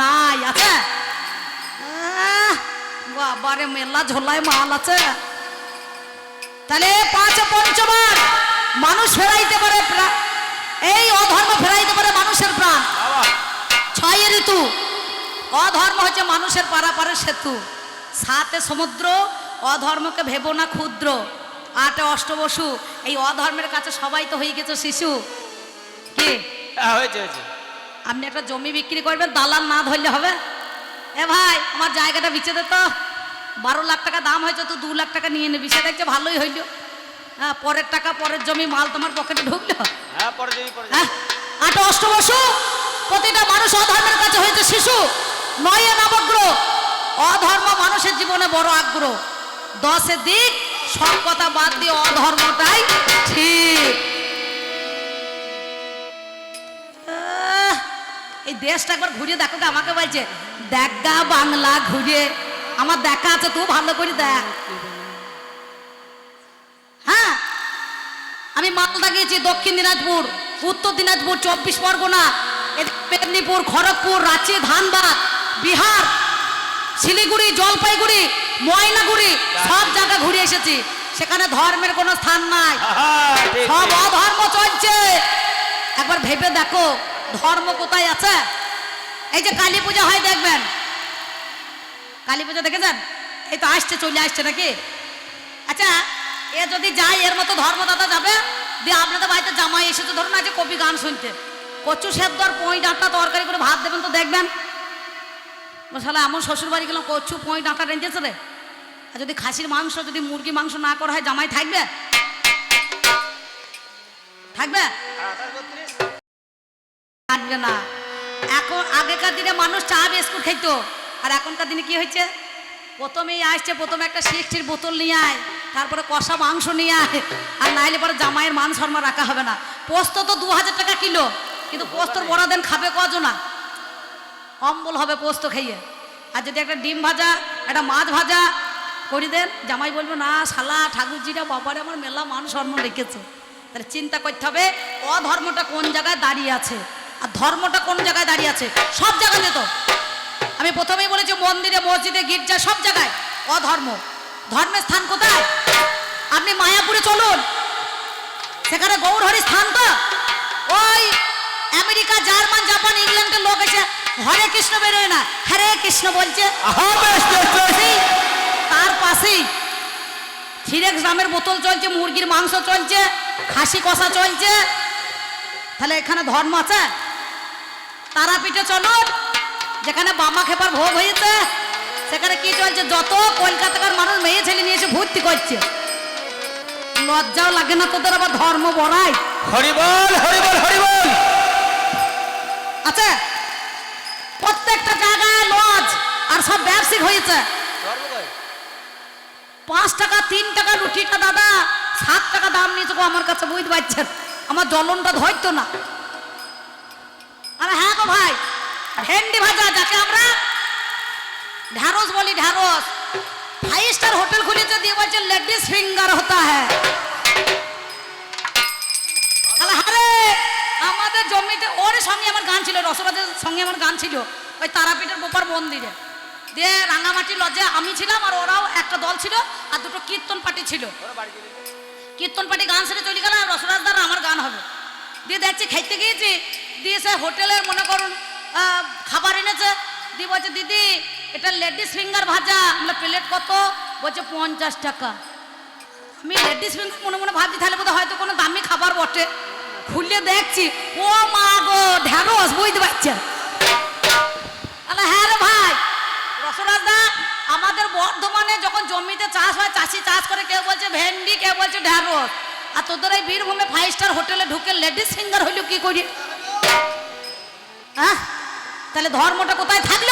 নাই আছে? বাবারে মেলা ঝোলায় মাল আছে। তাহলে পাঁচ পঞ্চবার মানুষ ফেরাইতে পারে এই অধর্ম ফেরাইতে পারে মানুষের প্রাণ। ছয় ঋতু। অধর্ম হচ্ছে মানুষের পারাপারের সেতু। সাতে সমুদ্র অধর্মকে ভেবো না ক্ষুদ্র। আটে অষ্টবসু। এই অধর্মের কাছে সবাই তো হয়ে গেছে শিশু। কি? হ্যাঁ, হয়েছে হয়েছে। আপনি একটা জমি বিক্রি করবেন দালাল না ধরলে হবে। এ ভাই আমার জায়গাটা বিচে দে তো। বারো লাখ টাকা দাম হয়েছে তো দু লাখ টাকা নিয়ে নিবি। সেটা দেখছে ভালোই হইল। হ্যাঁ পরের টাকা পরের জমি মাল তোমার পকেটে ঢুকলো। হ্যাঁ। হ্যাঁ আট অষ্টবসু প্রতিটা মানুষ অধর্মের কাছে হয়েছে শিশু। নয় নবগ্রহ অধর্ম মানুষের জীবনে বড় আগ্রহ। দশে দিক সব কথা বাদ দিয়ে অধর্মটাই ঠিক। এই দেশটা একবার ঘুরিয়ে দেখো আমাকে বলছে দেখা বাংলা ঘুরিয়ে আমার দেখা আছে তুই ভালো করে দেখ। হ্যাঁ আমি মালদা গিয়েছি দক্ষিণ দিনাজপুর উত্তর দিনাজপুর চব্বিশ পরগনা মেদিনীপুর খড়গপুর রাঁচি ধানবাদ বিহার শিলিগুড়ি জলপাইগুড়ি ময়নাগুড়ি সব জায়গা ঘুরে এসেছি। সেখানে ধর্মের কোনো স্থান নাই। সব অধর্ম চলছে। একবার ভেবে দেখো, ধর্ম কোথায় আছে? এই যে কালী পূজা হয়, দেখবেন। কালী পূজা দেখেছেন? এই তো আসছে, চলে আসছে নাকি? আচ্ছা এ যদি যায়, এর মতো ধর্মদাতা যাবে? দিয়ে আপনাদের বাড়িতে জামাই এসেছে, ধরুন আজ কপি গান শুনতে। কচু সেদ্ধ আর পঁই ডাঁটা তরকারি করে ভাত দেবেন তো দেখবেন। মশালা, এমন শ্বশুর বাড়ি গেলাম, কচু পঁই ডাঁটা রেঞ্জেছে রে। আর যদি খাসির মাংস, যদি মুরগি মাংস না করা হয়, জামাই থাকবে? থাকবে। থাকবে না। এখন আগেকার দিনে মানুষ চা, বিস্কুট খাইতো আর এখনকার দিনে কি হয়েছে? প্রথমেই আসছে, প্রথমে একটা শিখছির বোতল নিয়ে আয়, তারপরে কষা মাংস নিয়ে আয়, আর নাইলে পরে জামাইয়ের মান শর্মা রাখা হবে না। পোস্ত তো দু হাজার টাকা কিলো, কিন্তু পোস্তর বড়া দেন খাবে কজনা অম্বল হবে পোস্ত খাইয়ে আর যদি একটা ডিম ভাজা, একটা মাছ ভাজা করি দেন, জামাই বলব, না, শালা, ঠাকুরজিরা বাবারে আমার মেলা মান সম্মান রেখেছে। তাহলে চিন্তা করতে হবে, অধর্মটা কোন জায়গায় দাঁড়িয়ে আছে? আর ধর্মটা কোন জায়গায় দাঁড়িয়ে আছে? সব জায়গায় তো আমি প্রথমেই বলেছি মন্দিরে মসজিদে গির্জা সব জায়গায় অধর্ম। ধর্মের স্থান কোথায়? আপনি মায়াপুরে চলুন। সেখানে গৌরহরি স্থান তো? ওই আমেরিকা জার্মান জাপান ইংল্যান্ডের লোক এসে হরে কৃষ্ণ বেরোয় না। হরে কৃষ্ণ বলছে। তার পাশেই থিরেক্স গ্রামের বোতল চলছে মুরগির মাংস চলছে খাসি কষা চলছে। তাহলে এখানে ধর্ম আছে? তারাপীঠে চলুন যেখানে বামা খেপার ভোগ হয়েছে সেখানে কি চলছে? যত কলকাতাকার মানুষ মেয়ে ছেলে নিয়ে এসে ভর্তি করছে। লজ্জাও লাগে না তোদের আবার ধর্ম বড়াই। হরিবল হরিবল হরিবল আছে প্রত্যেকটা জায়গায় লজ আর সব ব্যবসায়িক হয়েছে। পাঁচ টাকা তিন টাকা রুটিটা দাদা সাত টাকা দাম নিয়েছে আমার কাছে বুঝতে পারছেন? আমার জ্বলনটা ধরতো না। আরে হ্যাঁ গো ভাই, ভেন্ডি ভাজা যাকে আমরা ঢ্যাঁড়স বলি, ঢ্যাঁড়স। ফাইভ স্টার হোটেল খুলেছে, দিয়ে বলছে লেডিস ফিঙ্গার হতা হ্যাঁ। আমাদের জমিতে, ওর সঙ্গে আমার গান ছিল রসবাদের সঙ্গে আমার গান ছিল, ওই তারাপীঠের বোপার মন্দিরে। দিয়ে রাঙামাটি লজে আমি ছিলাম, আর ওরাও একটা দল ছিল, আর দুটো কীর্তন পার্টি ছিল। কীর্তন পার্টি গান সেরে চলে গেল, আর রসরাজদার আমার গান হবে। দিয়ে দেখছি, খাইতে গিয়েছি দিয়ে সে হোটেলের মনে করুন খাবার এনেছে। দিয়ে বলছে, দিদি, এটা লেডিস ফিঙ্গার ভাজা। আমরা প্লেট কত? বলছে, পঞ্চাশ টাকা। আমি লেডিস ফিঙ্গার মনে মনে ভাবছি, তাহলে বোধহয় হয়তো কোনো দামি খাবার বটে। খুললে দেখছি, ও মা গো, ঢ্যাঁড়স, বুঝতে পারছেন? হ্যাঁ রে ভাই রসরাজদা আমাদের বর্ধমানে যখন জমিতে চাষ হয়, চাষি চাষ করে, কেউ বলছে ভেন্ডি, কেউ বলছে ঢ্যাঁড়স। আর তোদের এই বীরভূমে ফাইভ স্টার হোটেলে ঢুকে লেডিস ফিঙ্গার হইল কি করি? হ্যাঁ তাহলে ধর্মটা কোথায় থাকল?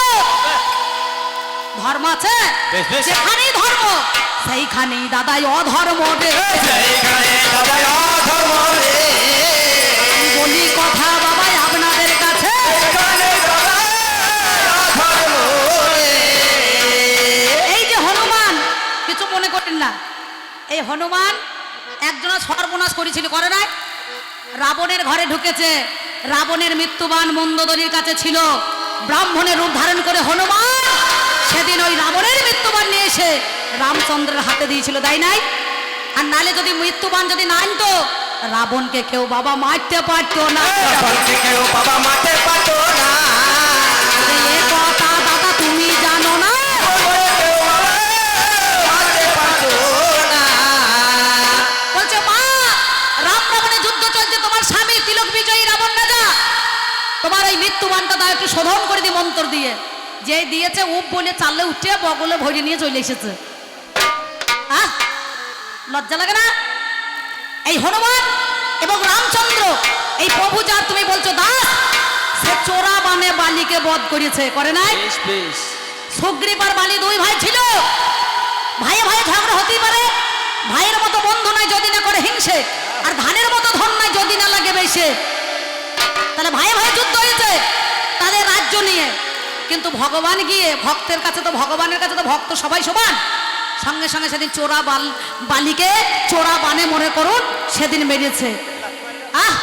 ধর্ম আছে। যেখানেই ধর্ম সেইখানেই দাদাই অধর্ম রে। বলি কথা বাবাই আপনাদের কাছে। এই যে হনুমান কিছু মনে করেন না। এই হনুমান একজনের সর্বনাশ করেছিল করে নাই? রাবণের ঘরে ঢুকেছে। রাবণের মৃত্যুবান মন্দদরির কাছে ছিল। ব্রাহ্মণের রূপ ধারণ করে হনুমান সেদিন ওই রাবণের মৃত্যুবান নিয়ে এসে রামচন্দ্রের হাতে দিয়েছিল, তাই নাই? আর নালে যদি মৃত্যুবান যদি না আনতো, রাবণকে কেউ বাবা মারতে পারতো না। কেউ বাবা মারতে পারতো না। মৃত্যুবানটা দাও একটু শোধন করে দি মন্ত্র দিয়ে। যে দিয়েছে উপ বলে চাললে উঠে বগলে ভরে নিয়ে চলে এসেছে। আহ! লজ্জা লাগে না? এই হনুমান এবং রামচন্দ্র এই প্রভু যার তুমি বলছো দাস সে চোরা বানে বালিকে বধ করেছে করে নাই? সুগ্রীব আর বালি দুই ভাই ছিল। ভাইয়ে ভাইয়ে ঝগড়া হতেই পারে। ভাইয়ের মতো বন্ধু নাই যদি না করে হিংসে আর ধানের মতো ধন নাই যদি না লাগে বেশে। তাহলে ভাই ভাই যুদ্ধ হয়েছে। তাদের রাজ্য নিয়ে। কিন্তু ভগবান গিয়ে, ভক্তের কাছে তো, ভগবানের কাছে তো ভক্ত সবাই সমান। সঙ্গে সঙ্গে সেদিন চোরা বাল, বালিকে চোরা বানে মনে করুন, সেদিন মেরেছে। আহ!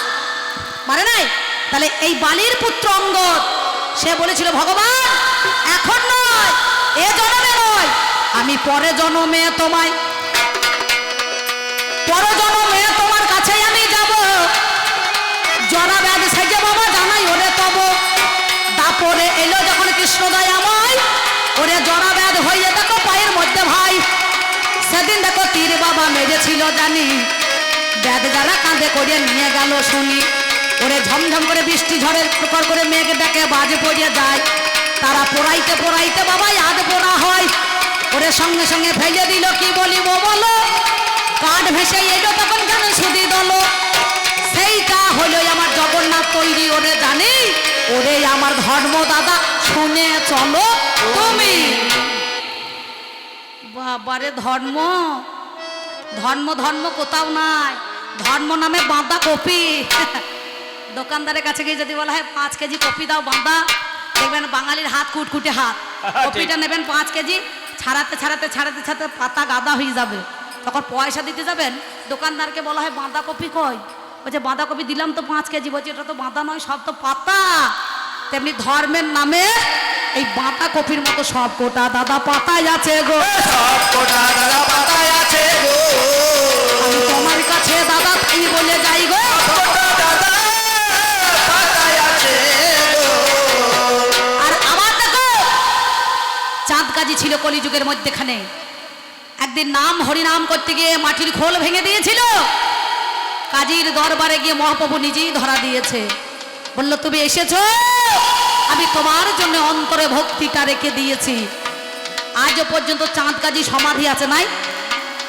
মারে নাই? তাহলে এই বালির পুত্র অঙ্গদ, সে বলেছিল, ভগবান, এখন নয়, এ জন্মে নয়, আমি পরে জন্মে তোমায়, পর জন্মে তোমার কাছে আমি যাব। জরা ব্যাধ জানাই ওরে তব তারপরে এলো যখন কৃষ্ণদয় আমায়। ওরে জরা ব্যাধ হয়ে দেখো পায়ের মধ্যে ভাই। সেদিন দেখো তীর বাবা মেরেছিল জানি। ব্যাধ যারা কাঁধে করে নিয়ে গেল শুনি। ওরে ঝমঝম করে বৃষ্টি ঝড়ের প্রকর করে মেঘ ডাকে বাজে পড়িয়ে যায়। তারা পোড়াইতে পোড়াইতে বাবা আধ পোড়া হয়। ওরে সঙ্গে সঙ্গে ফেলে দিল কি বলিব বলো? কাঠ ভেসে এলো তখন কেন সুদি দল হলো আমার জগন্নাথ তৈরি ওরে জানি ওরে আমার ধর্ম দাদা শুনে চলো তুমি। বাবারে ধর্ম। ধর্ম ধর্ম কোথাও নাই। ধর্ম নামে বাঁধা কপি। দোকানদারের কাছে গিয়ে যদি বলা হয় পাঁচ কেজি কপি দাও বাঁধা। দেখবেন বাঙালির হাত কুটকুটে হাত। কপিটা নেবেন পাঁচ কেজি ছাড়াতে ছাড়াতে ছাড়াতে ছাড়াতে পাতা গাদা হয়ে যাবে। তখন পয়সা দিতে যাবেন দোকানদারকে বলা হয় বাঁধাকপি কই? বলছে বাঁধাকপি দিলাম তো পাঁচ কেজি। বলছে এটা তো বাঁধা নয় সব তো পাতা। তেমনি ধর্মের নামে এই বাঁধা কপির মতো সব কোটা দাদা পাতায় আছে গো। সব কোটা দাদা পাতায় আছে গো। আমি তোমার কাছে দাদা তাই বলে যাই গো? আর আমার দেখো চাঁদ কাজী ছিল কলিযুগের মধ্যেখানে। একদিন নাম হরিনাম করতে গিয়ে মাটির খোল ভেঙে দিয়েছিল। কাজীর দরবারে গিয়ে মহাপ্রভু নিজেই ধরা দিয়েছে। বলল, তুমি এসেছ? আমি তোমার জন্য অন্তরে ভক্তিটা রেখে দিয়েছি। আজও পর্যন্ত চাঁদ কাজী সমাধি আছে নাই।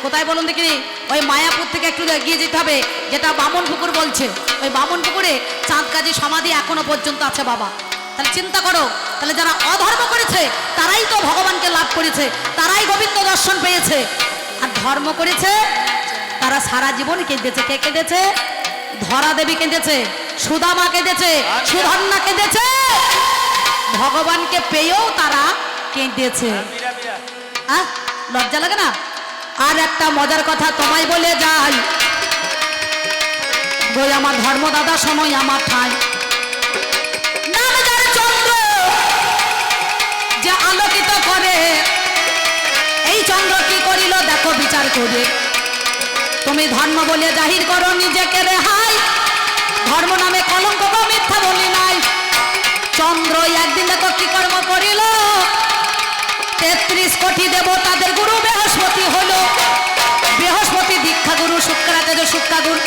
কোথায় বলুন দেখি ওই মায়াপুর থেকে একটু এগিয়ে যেতে হবে, যেটা বামন পুকুর বলছে। ওই বামন পুকুরে চাঁদ কাজী সমাধি এখনও পর্যন্ত আছে বাবা। তাহলে চিন্তা করো, তাহলে যারা অধর্ম করেছে, তারাই তো ভগবানকে লাভ করেছে, তারাই গোবিন্দ দর্শন পেয়েছে। আর ধর্ম করেছে তারা সারা জীবন কেঁদেছে। কে কেঁদেছে? ধরা দেবী কেঁদেছে, সুদামা কেঁদেছে, সুধন্যা কেঁদেছে। ভগবানকে পেয়েও তারা কেঁদেছে। লজ্জা লাগে না? আর একটা মজার কথা তোমায় বলে যাই। বই আমার ধর্ম দাদা সময় আমার ঠাই। চন্দ্র, যে আলোকিত করে। এই চন্দ্র কি করিল? দেখো বিচার করে। তুমি ধর্ম বলে জাহির করো, নিজেকে রেহাই। ধর্ম নামে কলঙ্ক মিথ্যা বলি নাই। চন্দ্র একদিন দেখো কি কর্ম করিল। তেত্রিশ কোটি দেবতাদের গুরু বৃহস্পতি হলো। বৃহস্পতি দীক্ষা গুরু শুক্রাচার্য শিক্ষা গুরু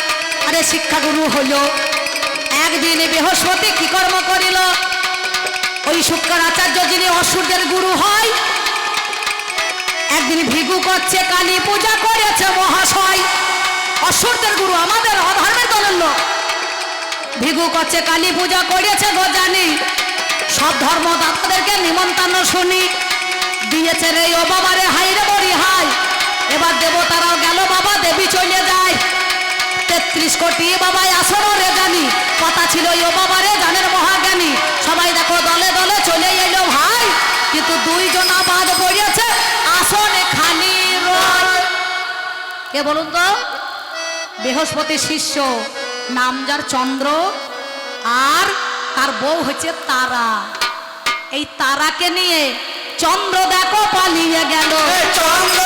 আরে শিক্ষা গুরু হলো। একদিন বৃহস্পতি কি কর্ম করিল? ওই শুক্রাচার্য যিনি অসুরদের গুরু হয় একদিন ভিগু করছে, কালী পূজা করেছে মহাশয়। অসুরদের গুরু, আমাদের অধর্মের দলের ভিগু করছে, কালী পূজা করেছে গো জানি। সব ধর্মদাতাদেরকে নিমন্ত্রণ শুনি। দিয়েছে রে ও বাবারে হাই রে বড়ি হাই এবার দেবতারাও গেল, বাবা দেবী চলে যায়। তেত্রিশ কোটি বাবাই আসর রে জানি। কথা ছিল ও বাবারে জানের মহাজ্ঞানী। সবাই দেখো, দলে দলে চলে এলো ভাই। কিন্তু দুইজন বাদ পড়েছে খালি কে বলুন তো? বৃহস্পতি শিষ্য, নাম যার চন্দ্র, আর তার বউ হচ্ছে তারা। এই তারাকে নিয়ে চন্দ্র দেখো পালিয়ে গেল। চন্দ্র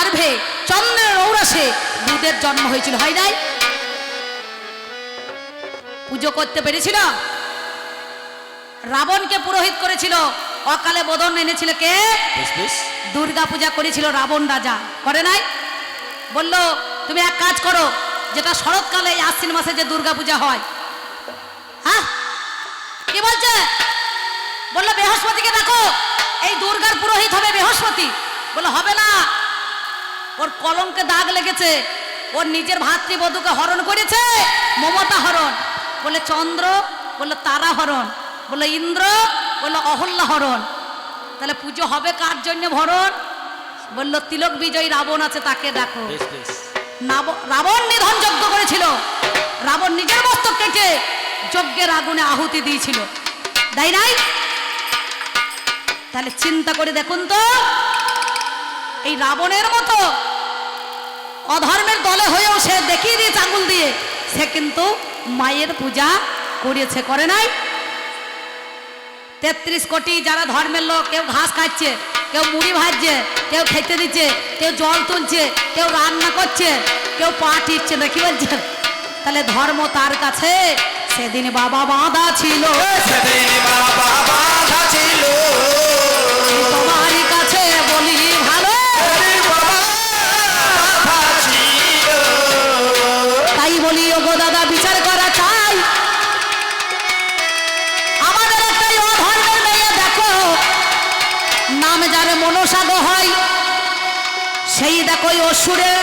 গর্ভে চন্দ্রের ঔরসে বুদের জন্ম হয়েছিল হয় নাই? পুজো করতে পেরেছিল? রাবণকে পুরোহিত করেছিল। অকালে বদন এনেছিল কে? দুর্গা পূজা করেছিল রাবণ রাজা। করে নাই? বলল তুমি এক কাজ করো যেটা শরৎকালে এই আশ্বিন মাসে যে দুর্গা পূজা হয়। হ্যাঁ কি বলছে? বলল বৃহস্পতিকে দেখো এই দুর্গার পুরোহিত হবে বৃহস্পতি। বলল হবে না। ওর কলঙ্কে দাগ লেগেছে। ওর নিজের ভাতৃবধূকে হরণ করেছে। মমতা হরণ। বলে চন্দ্র বলল তারা হরণ। বলল ইন্দ্র বলল অহল্যা হরণ। তাহলে পুজো হবে কার জন্য ভরণ? বলল তিলক বিজয়ী রাবণ আছে তাকে দেখো। রাবণ নিধন যজ্ঞ করেছিল। রাবণ নিজের মস্তক কেটে যজ্ঞের আগুনে আহুতি দিয়েছিল। তাই নাই? তাহলে চিন্তা করে দেখুন তো। এই রাবণের মতো অধর্মের দলে হয়েও সে দেখিয়ে দিয়েছে আঙুল দিয়ে, সে কিন্তু মায়ের পূজা করেছে, করে নাই। তেত্রিশ কোটি যারা ধর্মের লোক, কেউ ঘাস খাচ্ছে, কেউ মুড়ি ভাজছে, কেউ খেতে দিচ্ছে, কেউ জল তুলছে, কেউ রান্না করছে, কেউ পা টিপছে না কি বলছেন তাহলে ধর্ম তার কাছে, সেদিন বাবা বাঁধা ছিল। সেদিন বাবা বাধা ছিল। মনসাগ হয়। সেই দেখো অসুরের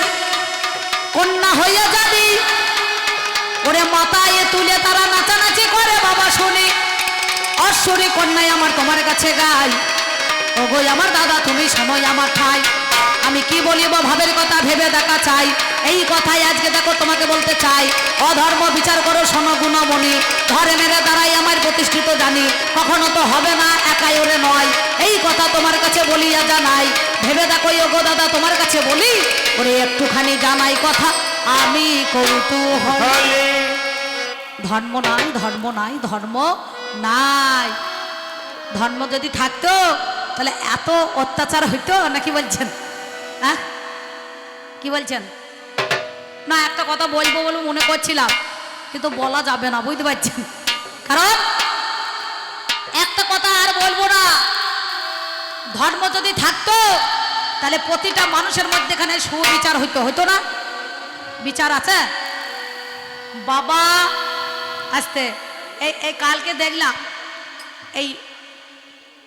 কন্যা হইয়া যাবি। ওরে মাথায় তুলে তারা নাচানাচি করে, বাবা শুনি। অশ্বরী কন্যায় আমার তোমার কাছে গাই। ও গো আমার দাদা, তুমি সময় আমার ঠাই। আমি কি বলিব, ভাবের কথা ভেবে দেখা চাই। এই কথাই আজকে দেখো তোমাকে বলতে চাই। অধর্ম বিচার করো শোনো গুণমণি। ধরে মেরে দাঁড়াই আমার প্রতিষ্ঠিত জানি। কখনো তো হবে না একাই ওরে নয়। এই কথা তোমার কাছে বলিয়া জানাই। ভেবে দেখো গো দাদা তোমার কাছে বলি। ওরে একটুখানি জানাই কথা। আমি কৌতূহল। হলে ধর্ম নাই ধর্ম নাই ধর্ম নাই। ধর্ম যদি থাকতো তাহলে এত অত্যাচার হইতো নাকি বলছেন? হ্যাঁ? কি বলছেন? না, একটা কথা বলব বলে মনে করছিলাম, কিন্তু বলা যাবে না, বুঝতে পারছেন কারণ, একটা কথা আর বলব না, ধর্ম যদি থাকতো, তাহলে প্রতিটা মানুষের মধ্যেখানে সুবিচার হইতো হইতো না? বিচার আছে? বাবা, আসতে, এই এই কালকে দেখলাম, এই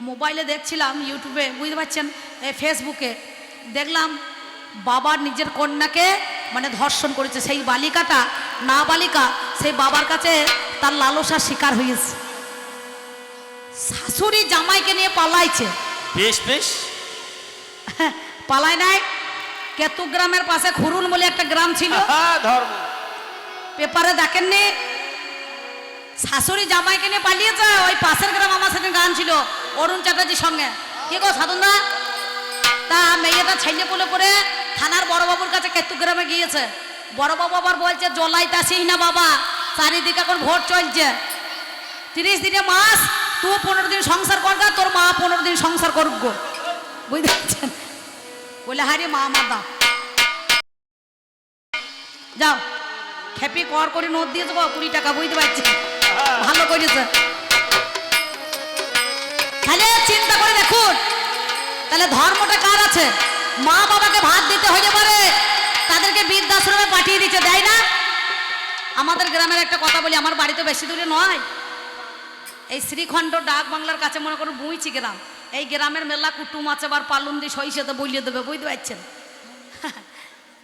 মোবাইলে দেখছিলাম, ইউটিউবে, বুঝতে পারছেন? এই ফেসবুকে, দেখলাম, বাবার নিজের কন্যাকে মানে ধর্ষণ করেছে। সেই বালিকাটা না বালিকা সেই বাবার কাছে তার লালসার শিকার হয়েছে। শাশুড়ি জামাইকে নিয়ে পালাইছে। বেশ বেশ। পালায় নাই। কেতু গ্রামের পাশে খুরুন বলে একটা গ্রাম ছিল। হ্যাঁ ধর্ম। পেপারে দেখেননি? শাশুড়ি জামাইকে নিয়ে পালিয়েছে। ওই পাশের গ্রাম আমার সাথে গান ছিল অরুণ চ্যাটার্জির সঙ্গে। কি গো সাধনদা? তা মেয়েটা ছেলে কোলে করে থানার বড়বাবুর কাছে কেতু গ্রামে গিয়েছে বড়বাবু আবার বলছে জলাইতাসিস না বাবা? চারিদিকে এখন ভোট চলছে। তিরিশ দিনে মাস, তুই পনেরো দিন সংসার করগা তোর মা পনেরো দিন সংসার করুক বুঝতে পারছেন? বলে হারি মা দাও যাও, খেপি কর করে নোট দিয়ে দেবো, কুড়ি টাকা, বুঝতে পারছি ভালো করেছে। তাহলে চিন্তা করে দেখুন, তাহলে ধর্মটা কার আছে? মা বাবাকে ভাত দিতে হইতে পারে তাদেরকে বৃদ্ধাশ্রমে পাঠিয়ে দিচ্ছে দেয় না? আমাদের গ্রামের একটা কথা বলি, আমার বাড়ি তো বেশি দূরে নয়। এই শ্রীখণ্ড ডাক বাংলার কাছে মনে করুন বুঁইছি গ্রাম। এই গ্রামের মেলা কুটুম আছে, আবার পালুন দিয়ে সইসে তো বইলে দেবে, বুঝতে পারছেন?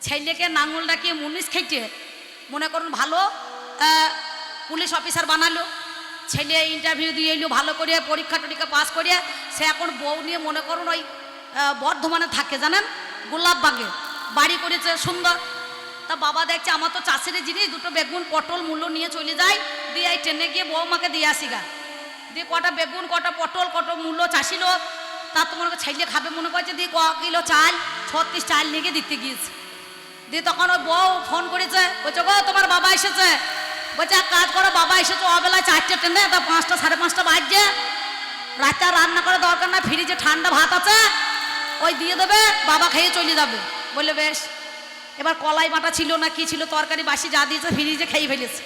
ছেলেকে নাঙল ডাকিয়ে মুনিশ খেটে, মনে করুন ভালো পুলিশ অফিসার বানালো। ছেলে ইন্টারভিউ দিয়ে এলো, ভালো করে পরীক্ষা টরীক্ষা পাস করিয়ে সে এখন বউ নিয়ে মনে করুন ওই বর্ধমানে থাকে, জানেন? গোলাপবাগে বাড়ি করেছে, সুন্দর। তা বাবা দেখছে, আমার তো চাষের জিনিস, দুটো বেগুন, পটল, মূল্য নিয়ে চলে যায়। দিয়ে এই ট্রেনে গিয়ে বৌমাকে দিয়ে আসি গা। দিয়ে কটা বেগুন, কটা পটল, কটা মূল্য চাষিল। তা তো করে ছেলে খাবে, মনে করছে, দিয়ে ক কিলো চাল, ছত্রিশ চাল নিয়ে দিতে গিয়েছে। দিয়ে তখন ওই বউ ফোন করেছে, বলছে, গো, তোমার বাবা এসেছে। বলছে, এক কাজ করো, বাবা এসেছে, অবেলায় চারটে ট্রেনে, তা পাঁচটা, সাড়ে পাঁচটা বাজছে। রাতে রান্না করার দরকার না ফ্রিজে ঠান্ডা ভাত আছে ওই দিয়ে দেবে, বাবা খেয়ে চলে যাবে। বললে বেশ, এবার কলাই বাটা ছিল না, কি ছিল তরকারি, বাসি যা দিয়েছে, ফ্রিজে খেয়ে ফেলেছে।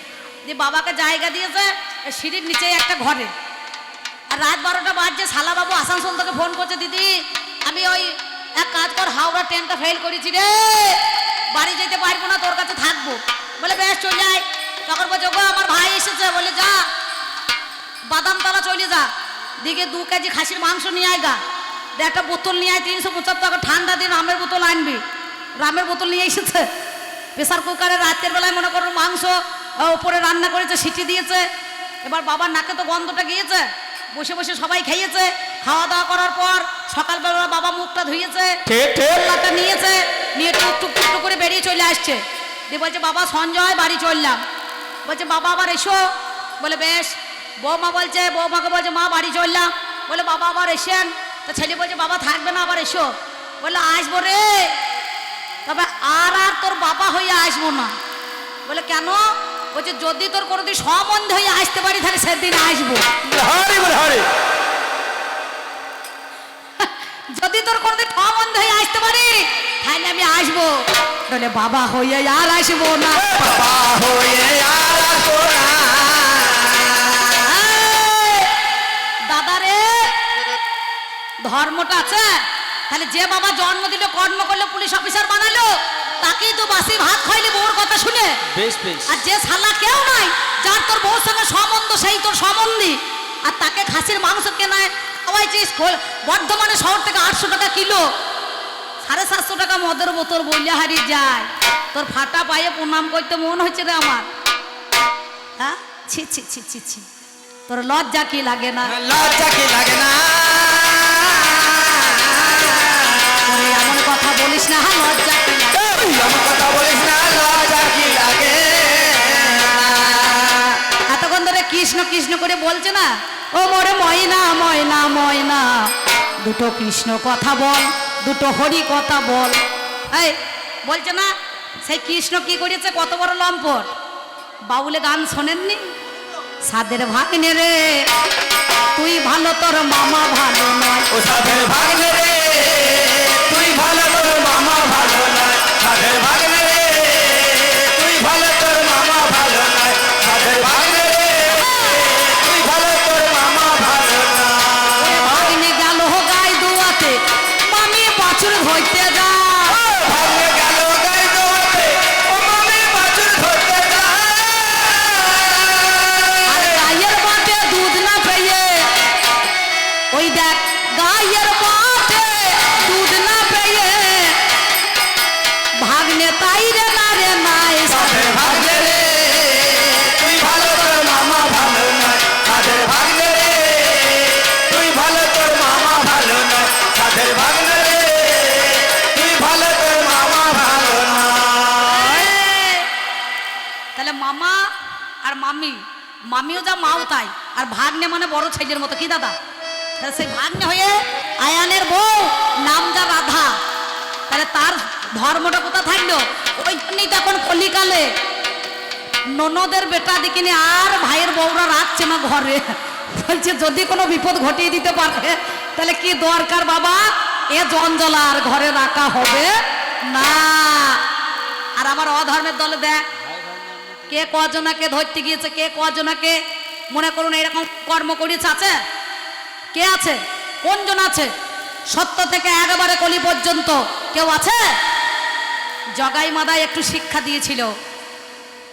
যে বাবাকে জায়গা দিয়েছে সিঁড়ির নিচে একটা ঘরে। আর রাত বারোটা বাজছে শালা বাবু আসানসোল থেকে ফোন করছে, দিদি, আমি ওই এক কাজ কর, হাওড়া ট্রেনটা ফেল করেছি রে। বাড়ি যেতে পারব না, তোর কাছে থাকব। বলে, বেশ, চলে আয়। তখন বলছে গো আমার ভাই এসেছে। বলে, যা, বাদামতলা চলে যা। দিকে দু কেজি খাসির মাংস নিয়ে আয় গা। একটা বোতল নিয়ে আয় তিনশো পঁচাত্তর টাকা ঠান্ডা দিন রামের বোতল আনবি। রামের বোতল নিয়ে এসেছে। প্রেসার কুকারে রাতের বেলায় মনে করো মাংস উপরে রান্না করেছে সিটি দিয়েছে। এবার বাবার নাকে তো গন্ধটা গিয়েছে। বসে বসে সবাই খেয়েছে খাওয়া দাওয়া করার পর সকালবেলা বাবা মুখটা ধুয়েছে নিয়েছে নিয়ে টুক টুক টুক টুক করে বেরিয়ে চলে আসছে। দিয়ে বলছে বাবা সঞ্জয় বাড়ি চললাম। বলছে বাবা আবার এসো। বলে বেশ। বৌমা বলছে বৌমাকে বলছে মা বাড়ি চললাম। বলে বাবা আবার এসেন। তো ছেলে বলছে বাবা থাকবে না আবার এসো। বলে আসব রে। তবে আর আর তোর বাবা হয়ে আসব না। বলে কেন? বলছে যদি তোর কোনোদিন সম্বন্ধ হয়ে আসতে পারি তাহলে সেদিন আসব। যদি তোর কোনোদিন সম্বন্ধ হয়ে আসতে পারি তাহলে আমি আসব। বলে বাবা হয়ে আর আসব না। ধর্মটা আছে? তাহলে যে বাবা জন্ম দিল কর্ম করল পুলিশ অফিসার বানালো তাকেই তো বাসি ভাত খাইলে বউর কথা শুনে। আর যে শালা কেউ নাই যার তোর বউর সঙ্গে সম্বন্ধ সেই তোর সম্বন্ধী। আর তাকে খাসির মাংস কেনায় খাওয়াইছিস খোল- বর্ধমানে শহর থেকে আটশো টাকা কিলো। সাড়ে সাতশো টাকা মদের বোতল বইলে হারিয়ে যায়। তোর ফাটা পায়ে প্রণাম করতে মন হচ্ছে রে আমার। হ্যাঁ? ছি ছি ছি ছি ছি। তোর লজ্জা কি লাগে না? লজ্জা কি লাগে না? বলিস না কথা বলিস এতক্ষণ ধরে কৃষ্ণ কৃষ্ণ করে বলছে না? ও মোরে ময়না ময়না ময়না। দুটো কৃষ্ণ কথা বল, দুটো হরি কথা বল। এই, বলছে না, সেই কৃষ্ণ কি করেছে? কত বড় লম্পট। বাউলে গান শোনেননি? সাদের ভাগ্নে রে, তুই ভালো, তোর মামা ভালো নয়। ও সাধের ভাগ্নে রে মামি, মামিও যা মাও তাই, আর ভাগ্নে মানে বড় ছেলের মতো, কি দাদা? সেই ভাগ্নে হয়ে আয়ানের বউ, নাম যা রাধা। তাহলে তার ধর্মটা কোথা থাকল? ওই জন্যই তো এখন কলিকালে। ননদের বেটা দেখিনি, আর ভাইয়ের বউরা রাখছে না ঘরে। বলছে, যদি কোনো বিপদ ঘটিয়ে দিতে পারে, তাহলে কি দরকার বাবা? এ জঞ্জল আর ঘরে রাখা হবে না। আর আমার অধর্মের দলে দেখ কে কজনাকে ধরতে গিয়েছে কে কজনাকে মনে করুন এরকম কর্ম করিয়েছে আছে? কে আছে? কোনজন আছে? সত্য থেকে একেবারে কলি পর্যন্ত কেউ আছে? জগাই মাদায় একটু শিক্ষা দিয়েছিল।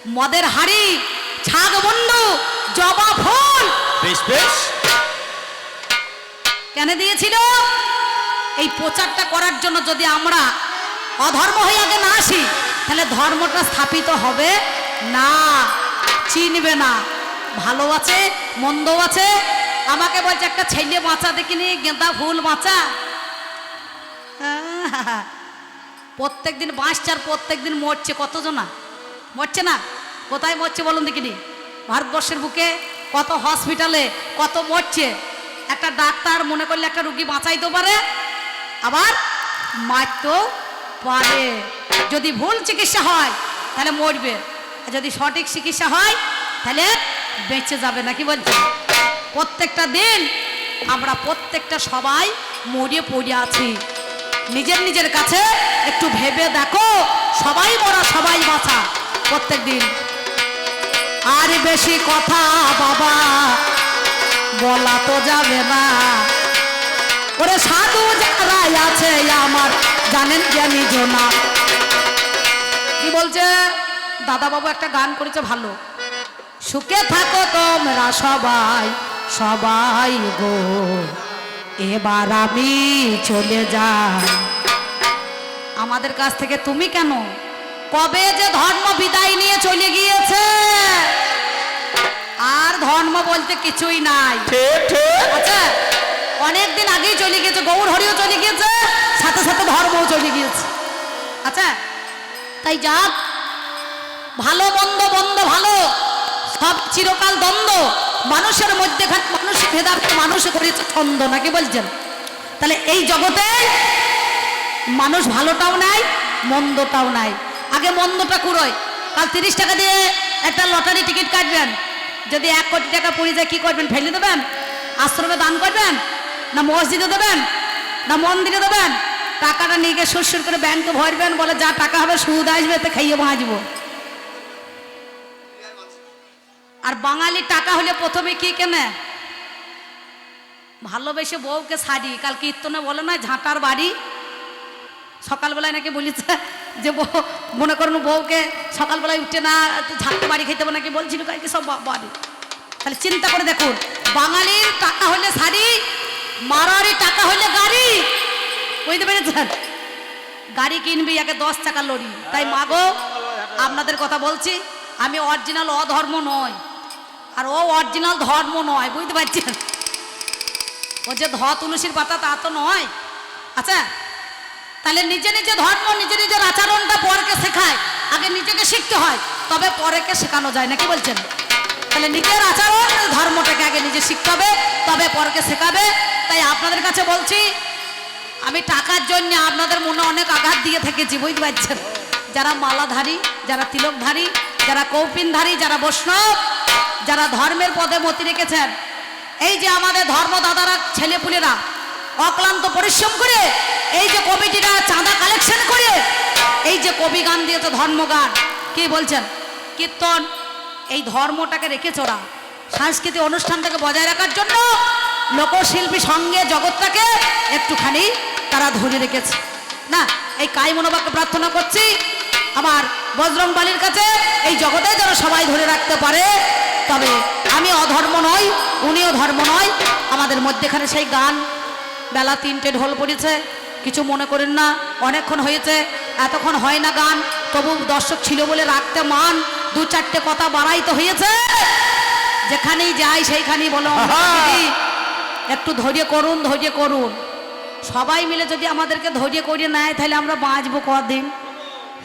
মদের হাড়ি ছাগ বন্ধু জবা ফুল। বেশ বেশ। কেন দিয়েছিল? এই প্রচারটা করার জন্য যদি আমরা অধর্ম হয়ে আগে না আসি তাহলে ধর্মটা স্থাপিত হবে না, চিনবে না। ভালো আছে মন্দ আছে। আমাকে বলছে, একটা ছেলে বাঁচা দেখিনি গেঁদা ফুল বাঁচা। প্রত্যেক দিন বাঁচছে আর প্রত্যেক দিন মরছে, কতজনা? মরছে না? কোথায় মরছে বলুন দেখিনি ভারতবর্ষের বুকে কত হসপিটালে, কত মরছে। একটা ডাক্তার মনে করলে একটা রুগী বাঁচাইতে পারে, আবার মারতেও পারে। যদি ভুল চিকিৎসা হয়, তাহলে মরবে। যদি সঠিক চিকিৎসা হয়, তাহলে বেঁচে যাবে নাকি বলছে? প্রত্যেকটা দিন আমরা প্রত্যেকটা সবাই মরিয়ে পড়ে আছি। নিজের নিজের কাছে একটু ভেবে দেখো, সবাই মরা, সবাই বাঁচা, প্রত্যেক দিন। আর বেশি কথা বাবা, বলা তো যাবে না। ওরে সাধু যারা আছে আমার, জানেন জ্ঞানী জোনা। কি বলছে? দাদা বাবু একটা গান করেছে ভালো। সুখে থাকো তোমরা সবাই সবাই গো। এবার আমি চলে যাই। আমাদের কাছ থেকে তুমি কেন? কবে যে ধর্ম বিদায় নিয়ে চলে গিয়েছে? আর ধর্ম বলতে কিছুই নাই। আচ্ছা অনেক দিন আগেই চলে গিয়েছে গৌর হরিও চলে গিয়েছে সাথে সাথে ধর্মও চলে গিয়েছে। আচ্ছা তাই যাক ভালো মন্দ বন্ধ ভালো। সব চিরকাল দ্বন্দ্ব। মানুষের মধ্যে মানুষ ভেদার্থ মানুষ করেছে ছন্দ, নাকি বলছেন? তাহলে এই জগতে মানুষ ভালোটাও নাই, মন্দটাও নাই। আগে মন্দটা কুড়োয়। কাল তিরিশ টাকা দিয়ে একটা লটারি টিকিট কাটবেন। যদি এক কোটি টাকা পড়ে যায়, কি করবেন? ফেলে দেবেন? আশ্রমে দান করবেন? না মসজিদে দেবেন? না মন্দিরে দেবেন? টাকাটা নিয়ে গিয়ে সুরসুর করে ব্যাংকে ভরবেন, বলে যা টাকা হবে, সুদ আসবে, তো খাইয়ে বাঁচবো। আর বাঙালি টাকা হলে প্রথমে কি কেনে? ভালোবেসে বউকে শাড়ি কাল কীর্তনে বলে না, ঝাঁটার বাড়ি? সকালবেলায় নাকি বলিছে যে বউ, মনে করুন বউকে সকালবেলায় উঠে না ঝাঁটা বাড়ি খেতে নাকি? বলছিল কালকে সব বাড়ি। তাহলে চিন্তা করে দেখুন, বাঙালির টাকা হলে শাড়ি মারারি টাকা হলে গাড়ি। বুঝতে পেরেছেন? গাড়ি কিনবি, একে দশ টাকা লড়ি। তাই মাগো, আপনাদের কথা বলছি, আমি অরিজিনাল অধর্ম নয় আর ও অরিজিনাল ধর্ম নয়, বুঝতে পারছেন? ও যে ধ তুলসীর পাতা, তা তো নয়। আচ্ছা তাহলে নিজে নিজে ধর্ম, নিজে নিজের আচরণটা পরকে শেখায়। আগে নিজেকে শিখতে হয়, তবে পরেকে শেখানো যায় নাকি বলছেন? তাহলে নিজের আচরণ, ধর্মটাকে আগে নিজে শিখতে হবে, তবে পরকে শেখাবে। তাই আপনাদের কাছে বলছি, আমি টাকার জন্য আপনাদের মনে অনেক আঘাত দিয়ে থেকেছি, বুঝতে পারছেন? যারা মালাধারী, যারা তিলকধারী, যারা কৌপিনধারী, যারা বৈষ্ণব যারা ধর্মের পদে মতি রেখেছেন, এই যে আমাদের ধর্ম দাদারা ছেলেপুলেরা অক্লান্ত পরিশ্রম করে, এই যে কমিটিরা চাঁদা কালেকশন করে, এই যে কবি গান দিয়েছে ধর্মগান কি বলছেন? কীর্তন, এই ধর্মটাকে রেখেছে ওরা। সাংস্কৃতিক অনুষ্ঠানটাকে বজায় রাখার জন্য লোকশিল্পী সঙ্গে জগৎটাকে একটুখানি তারা ধরে রেখেছে। না, এই কাই মনোবাক্য প্রার্থনা করছি, আমার বজরং বালির কাছে এই জগতে যেন সবাই ধরে রাখতে পারে। তবে আমি অধর্ম নই উনিও ধর্ম নয়। আমাদের মধ্যেখানে সেই গান বেলা তিনটে ঢোল পড়েছে কিছু মনে করেন না অনেকক্ষণ হয়েছে এতক্ষণ হয় না গান তবু দর্শক ছিল বলে রাখতে মান দু চারটে কথা বাড়াই তো হয়েছে। যেখানেই যাই সেইখানেই বলো একটু ধৈর্য করুন ধৈর্য করুন। সবাই মিলে যদি আমাদেরকে ধৈর্য করিয়ে নেয় তাহলে আমরা বাঁচবো কদিন।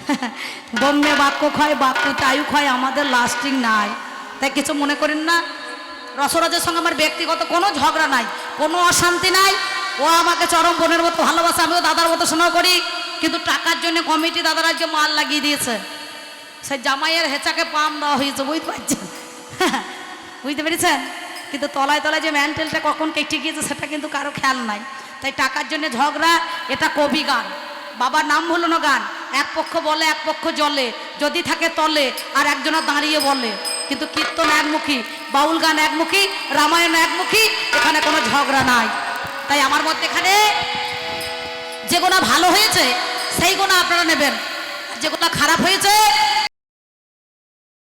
বম্বে বাক্য ক্ষয় বাক্য তায়ু ক্ষয় আমাদের লাস্টিং নাই। তাই কিছু মনে করেন না। রসরাজের সঙ্গে আমার ব্যক্তিগত কোনো ঝগড়া নাই, কোনো অশান্তি নাই। ও আমাকে চরম বোনের মতো ভালোবাসে, আমিও দাদার মতো শোনা করি। কিন্তু টাকার জন্য কমিটি দাদারা যে মাল লাগিয়ে দিয়েছে। সে জামাইয়ের হেঁচাকে পাম দেওয়া হয়েছে, বুঝতে পারছেন? বুঝতে পেরেছেন? কিন্তু তলায় তলায় যে ম্যান্টেলটা কখন কেটে গিয়েছে, সেটা কিন্তু কারও খেয়াল নাই। তাই টাকার জন্য ঝগড়া, এটা কবি গান। বাবার নাম হলো না গান? এক পক্ষ বলে, এক পক্ষ জলে। যদি থাকে তলে, আর একজনা দাঁড়িয়ে বলে। কিন্তু কীর্তন একমুখী, বাউল গান একমুখী, রামায়ণ একমুখী, এখানে কোনো ঝগড়া নাই। তাই আমার মধ্যে এখানে যে গোনা ভালো হয়েছে, সেই গোনা আপনারা নেবেন। যে গোনা খারাপ হয়েছে